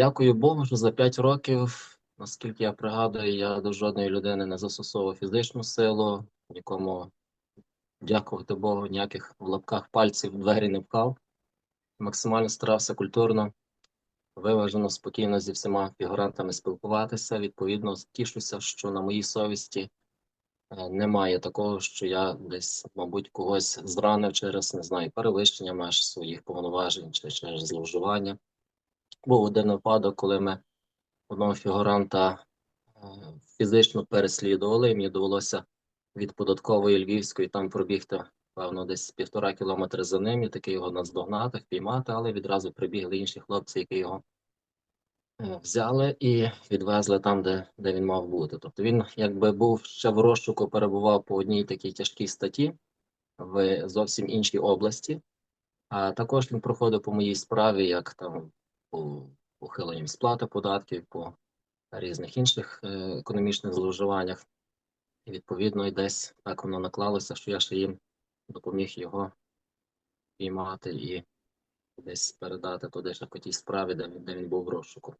Дякую Богу, що за 5 років, наскільки я пригадую, я до жодної людини не застосовував фізичну силу, нікому, дякувати Богу, ніяких в лапках пальців двері не пхав. Максимально старався культурно, виважено, спокійно зі всіма фігурантами спілкуватися. Відповідно, тішуся, що на моїй совісті е, немає такого, що я десь, мабуть, когось зранив через, не знаю, перевищення меж своїх повноважень чи через зловживання. Був один випадок, коли ми одного фігуранта е, фізично переслідували, і мені довелося від податкової Львівської там пробігти, певно, десь півтора кілометри за ним, і таки його наздогнати, впіймати, але відразу прибігли інші хлопці, які його е, взяли і відвезли там, де, де він мав бути. Тобто він якби був ще в розшуку, перебував по одній такій тяжкій статті в зовсім іншій області. А також він проходив по моїй справі, як там по ухиленню сплати податків, по різних інших е, економічних зловживаннях. І відповідно і десь так воно наклалося, що я ще їм допоміг його піймати і десь передати туди ще по тій справі, де, він- де він був в розшуку.